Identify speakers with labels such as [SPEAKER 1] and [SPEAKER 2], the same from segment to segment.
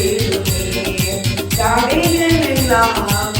[SPEAKER 1] to me. Darling, in love.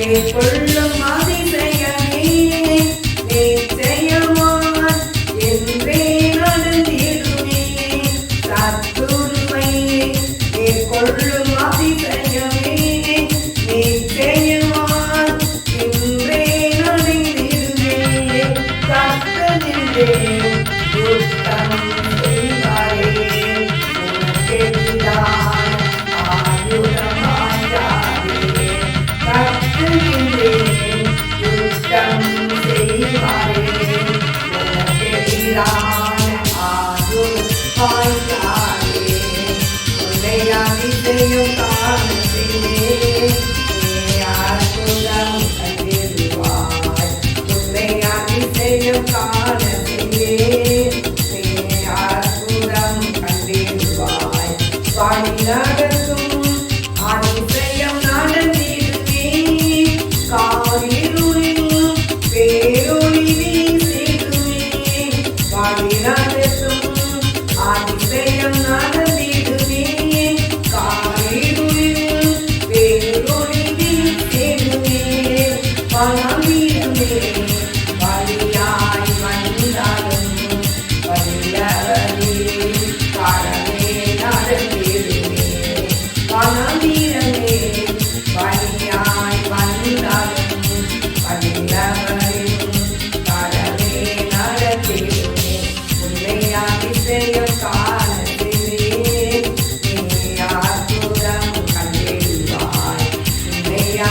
[SPEAKER 1] கொள்ளும் அதிசயமே நிச்சயமான் என்றே நடந்திடுமே சத்துருமையே கொள்ளும் அதிசயமே நிச்சயமான் என்றே நடந்திடுமே சத்தனிலே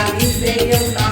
[SPEAKER 1] realizei, eu não.